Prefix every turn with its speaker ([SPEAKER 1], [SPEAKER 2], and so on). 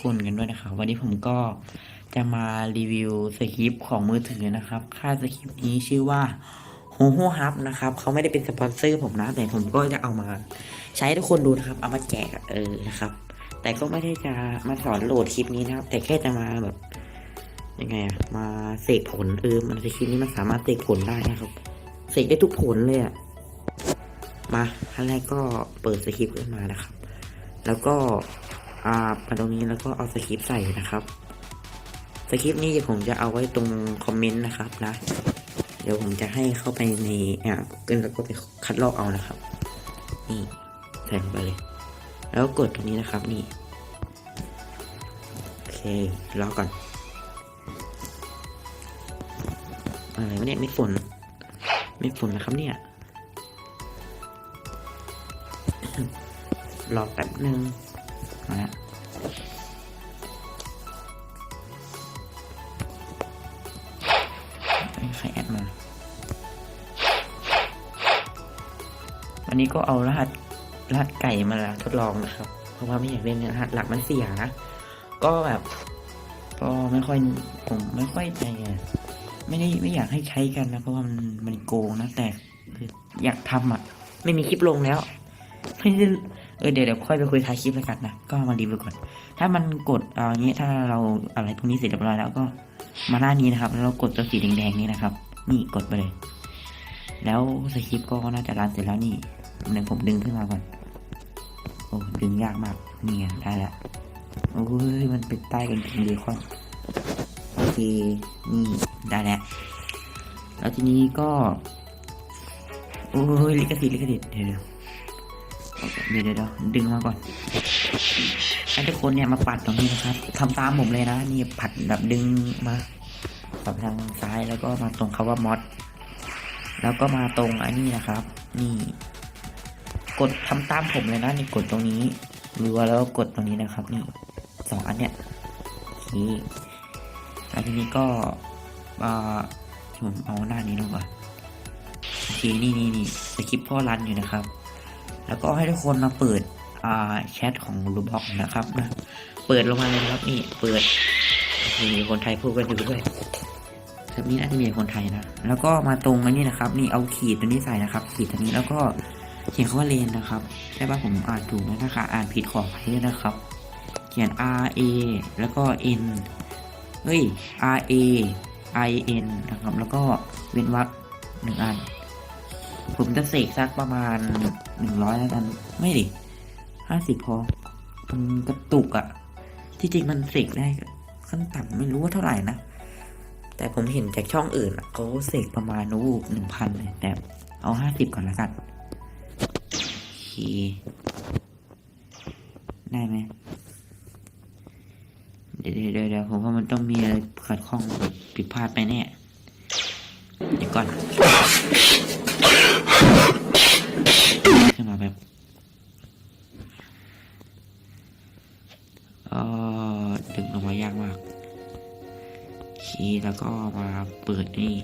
[SPEAKER 1] คนกันด้วยนะครับ วันนี้ผมก็จะมารีวิวสคริปต์ของมือถือนะครับ ค่าสคริปต์นี้ชื่อว่า h o h o Hub นะครับเขาไม่ได้เป็นสปอนเซอร์ผมนะ แต่ผมก็จะเอามาใช้ให้ทุกคนดูนะครับ เอามาแจกเออนะครับ แต่ก็ไม่ได้จะมาสอนโหลดคลิปนี้นะครับ แต่แค่จะมาแบบยังไงอะมาเสกผลเออมันสคริปนี้มันสามารถเสกผลได้นะครับเสกได้ทุกผลเลยอะมาขั้นแรกก็เปิดสคริปต์ขึ้นมานะครับ แล้วก็ อ่ามาตรงนี้แล้วก็เอาสคริปต์ใส่นะครับ สคริปต์นี้ผมจะเอาไว้ตรงคอมเมนต์นะครับนะ เดี๋ยวผมจะให้เข้าไปในอ่าเกินแล้วก็ไปคัดลอกเอานะครับ นี่ใส่ลงไปเลย แล้วกดตรงนี้นะครับนี่ โอเครอก่อน อะไรวะเนี่ยไม่ฝน ไม่ฝนนะครับเนี่ยรอแป๊บหนึ่ง มาแล้วเอ้ยใครแอดมาวันนี้ก็เอารหัสรหัสไก่มาทดลองนะครับ เพราะว่าไม่อยากเล่นรหัสหลักมันเสียนะก็แบบก็ไม่ค่อยผมไม่ค่อยใจอะไม่ได้ไม่อยากให้ใช้กันนะเพราะว่ามันมันโกงนะแต่คืออยากทำอะ ไม่มีคลิปลงแล้ว ไม่ได้ เออเดี๋ยวเดี๋ยวค่อยไปคุยท้ายคลิปแล้วกันนะ ก็มารีวิวก่อน ถ้ามันกดเอาอย่างนี้ถ้าเราอะไรพวกนี้เสร็จเรียบร้อยแล้วก็มาหน้านี้นะครับ แล้วเรากดตัวสีแดงๆนี้นะครับ นี่กดไปเลย แล้วสคริปต์ก็น่าจะรันเสร็จแล้วนี่เดี๋ยวผมดึงขึ้นมาก่อน โอ้ดึงยากมากนี่ไงได้ล้วโอ้ยมันเป็นใต้กันพิงเบคอนโอเคนี่ได้แล้วแล้วทีนี้ก็ โอ้ยลิขสิทธิ์ลิขสิทธิ์เดี๋ยว เดี๋ยวเดี๋ยวดึงมาก่อนให้ทุกคนเนี่ยมาปัดตรงนี้นะครับทำตามผมเลยนะนี่ปัดแบบดึงมาปัดทางซ้ายแล้วก็มาตรงคาว่ามอดแล้วก็มาตรงอันนี้นะครับ นี่ กดทำตามผมเลยนะนี่กดตรงนี้รัวแล้วกดตรงนี้นะครับ นี่สองอันเนี่ยโอเคแล้วทีนี้ก็อ่าผมเอาหน้านี้ลงก่อนโอเคนี่นี่นี่สคริปต์พ่อรันอยู่นะครับ แล้วก็ให้ทุกคนมาเปิดแชทของรูบ็อกนะครับนะเปิดลงมาเลยนะครับนี่เปิดมีคนไทยพูดกันอยู่ด้วยครับนี้น่าจะมีคนไทยนะแล้วก็มาตรงอันนี้นะครับ นี่เอาขีดตัวนี้ใส่นะครับ ขีดตัวนี้แล้วก็เขียนคำว่าเลนนะครับใช่ป่ะผมอ่านถูกไหมถ้าอ่านผิดขออภัยนะครับ เขียน R A แล้วก็ N เฮ้ย R A I N นะครับ แล้วก็เว้นวรรคหนึ่งอัน ผมจะเสกสักประมาณหนึ่งร้อยแล้วกัน ไม่ดิห้าสิบพอมันกระตุกอะที่จริงมันเสกได้ขั้นต่ำไม่รู้ว่าเท่าไหร่นะ แต่ผมเห็นจากช่องอื่นเขาเสกประมาณนูหนึ่งพันเลยแต่เอาห้าสิบก่อนละกันโอเคได้ไหมเดี๋ยวเดี๋ยวเดี๋ยวเดี๋ยวผมว่ามันต้องมีอะไรขัดข้องผิดพลาดไปแน่เดี๋ยวก่อน นมาแบบเออดึงออกมายากมากคีย์แล้วก็มาเปิดนี่